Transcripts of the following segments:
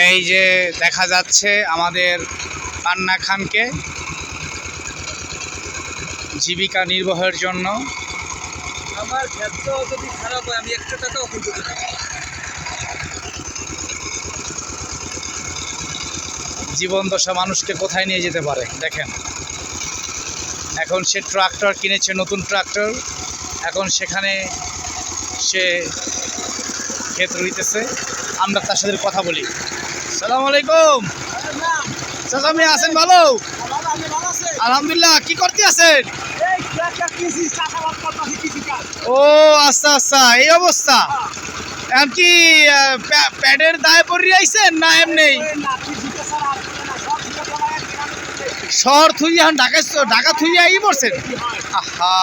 এই যে দেখা যাচ্ছে আমাদের পান্না খানকে জীবিকা নির্বাহের জন্য। আমার ক্ষেত্র যদি খারাপ হয় আমি একটা টাকাও কিন্তু জীবন দশা মানুষকে কোথায় নিয়ে যেতে পারে? দেখেন। এখন সে ট্রাক্টর কিনেছে নতুন ট্রাক্টর। এখন সেখানে সে ক্ষেত রইতেছে, আমরা তার সাথে কথা বলি। সালাম আলাইকুম। চাচা আছেন ভালো? আলহামদুলিল্লাহ, কি করতে আছেন? ও আচ্ছা আচ্ছা এই অবস্থা। এমনকি প্যাডের দায় পড়ে আইছেন না এমনি? শহর থুই এখন ঢাকা ঢাকা থুই আই পড়ছেন আহা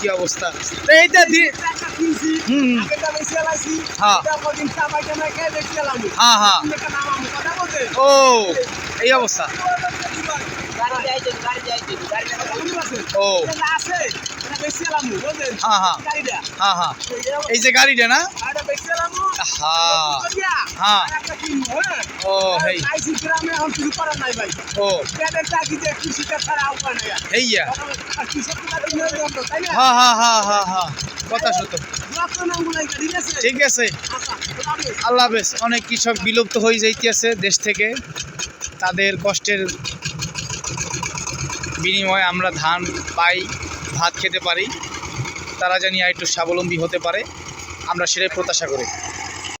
কি অবস্থা। এইটা দি- হুম, হ্যাঁ। হ্যাঁ হ্যাঁ। ও এই অবস্থা। ও। হ্যাঁ হ্যাঁ হ্যাঁ হ্যাঁ এই যে গাড়িটা না? হ্যাঁ হ্যাঁ? ও হেই। ও। হেইয়া হ্যাঁ হ্যাঁ হ্যাঁ হ্যাঁ হ্যাঁ কথা সত্য। ঠিক আছে? আল্লাহ হাফেজ। অনেক কৃষক বিলুপ্ত হয়ে যাইতেছে দেশ থেকে। তাদের কষ্টের বিনিময়ে আমরা ধান পাই, ভাত খেতে পারি। তারা জানি আর একটু স্বাবলম্বী হতে পারে। আমরা সেটাই প্রত্যাশা করি।